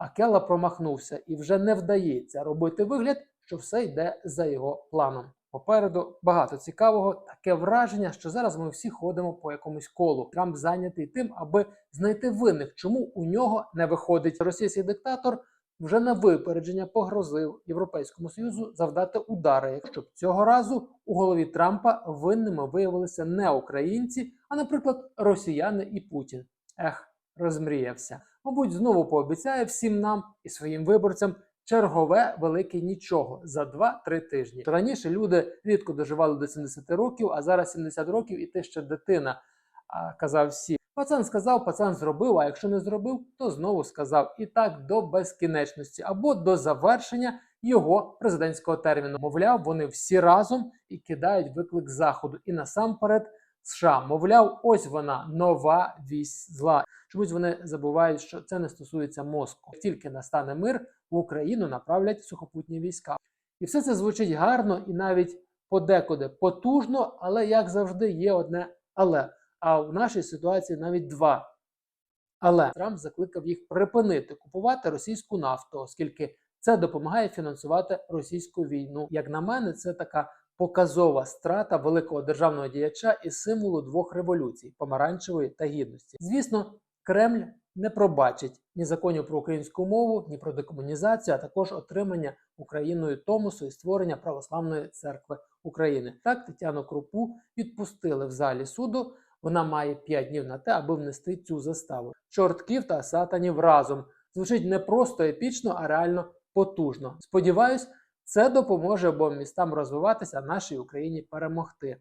Акела промахнувся і вже не вдається робити вигляд, що все йде за його планом. Попереду багато цікавого, таке враження, що зараз ми всі ходимо по якомусь колу. Трамп зайнятий тим, аби знайти винних, чому у нього не виходить. Російський диктатор вже на випередження погрозив Європейському Союзу завдати удари, якщо б цього разу у голові Трампа винними виявилися не українці, а, наприклад, росіяни і Путін. Ех, розмріявся. Мабуть, знову пообіцяє всім нам і своїм виборцям чергове велике нічого за 2-3 тижні. Раніше люди рідко доживали до 70 років, а зараз 70 років і ти ще дитина. Казав всі. Пацан сказав, пацан зробив, а якщо не зробив, то знову сказав. І так до безкінечності або до завершення його президентського терміну. Мовляв, вони всі разом і кидають виклик заходу. І насамперед США. Мовляв, ось вона нова вісь зла. Чомусь вони забувають, що це не стосується мозку. Тільки настане мир, в Україну направлять сухопутні війська. І все це звучить гарно і навіть подекуди потужно, але як завжди є одне але. А в нашій ситуації навіть два. Але Трамп закликав їх припинити купувати російську нафту, оскільки це допомагає фінансувати російську війну. Як на мене, це така показова страта великого державного діяча і символу двох революцій помаранчевої та гідності. Звісно, Кремль не пробачить ні законів про українську мову, ні про декомунізацію, а також отримання Україною Томосу і створення православної церкви України. Так Тетяну Крупу відпустили в залі суду. Вона має 5 днів на те, аби внести цю заставу. Чортків та сатанів разом звучить не просто епічно, а реально потужно. Сподіваюсь, це допоможе обом містам розвиватися, а нашій Україні перемогти.